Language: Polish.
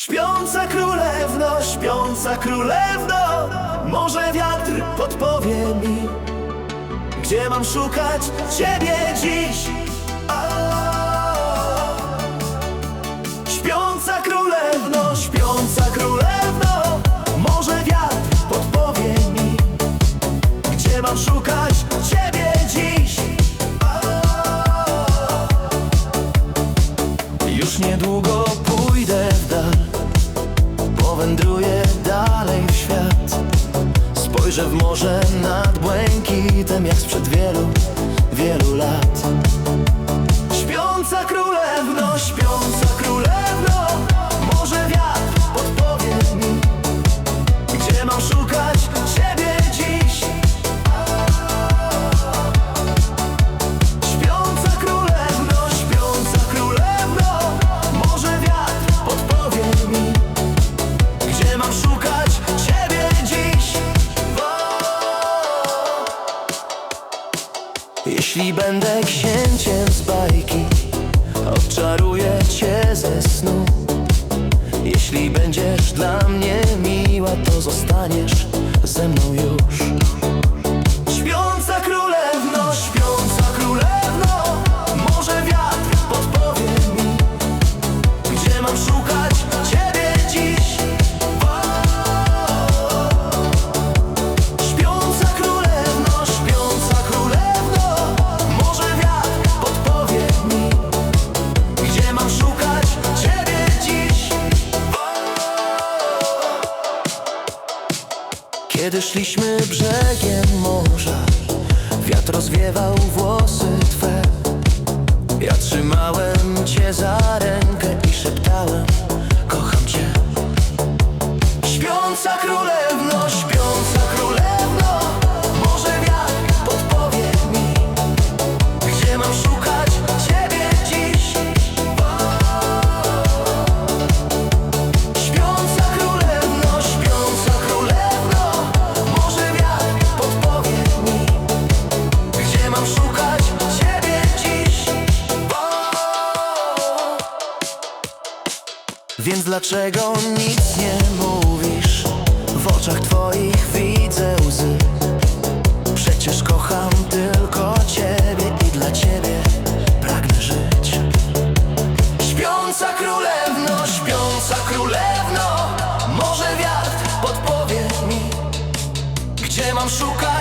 Śpiąca królewno, śpiąca królewno Może wiatr podpowie mi. Gdzie mam szukać ciebie dziś! Śpiąca królewno, śpiąca królewno Może wiatr podpowie mi. Gdzie mam szukać ciebie dziś? Już niedługo Spojrzę w morze nad błękitem Jak sprzed wielu, wielu lat. Śpiąca królewno, śpiąca królewno Może wiatr podpowie mi Gdzie mam szukać Jeśli będę księciem z bajki Odczaruję cię ze snu. Jeśli będziesz dla mnie miła To zostaniesz ze mną już Kiedy szliśmy brzegiem morza Wiatr rozwiewał włosy Więc dlaczego nic nie mówisz? W oczach twoich widzę łzy Przecież kocham tylko ciebie i dla ciebie pragnę żyć Śpiąca królewno, śpiąca królewno Może wiatr podpowie mi Gdzie mam szukać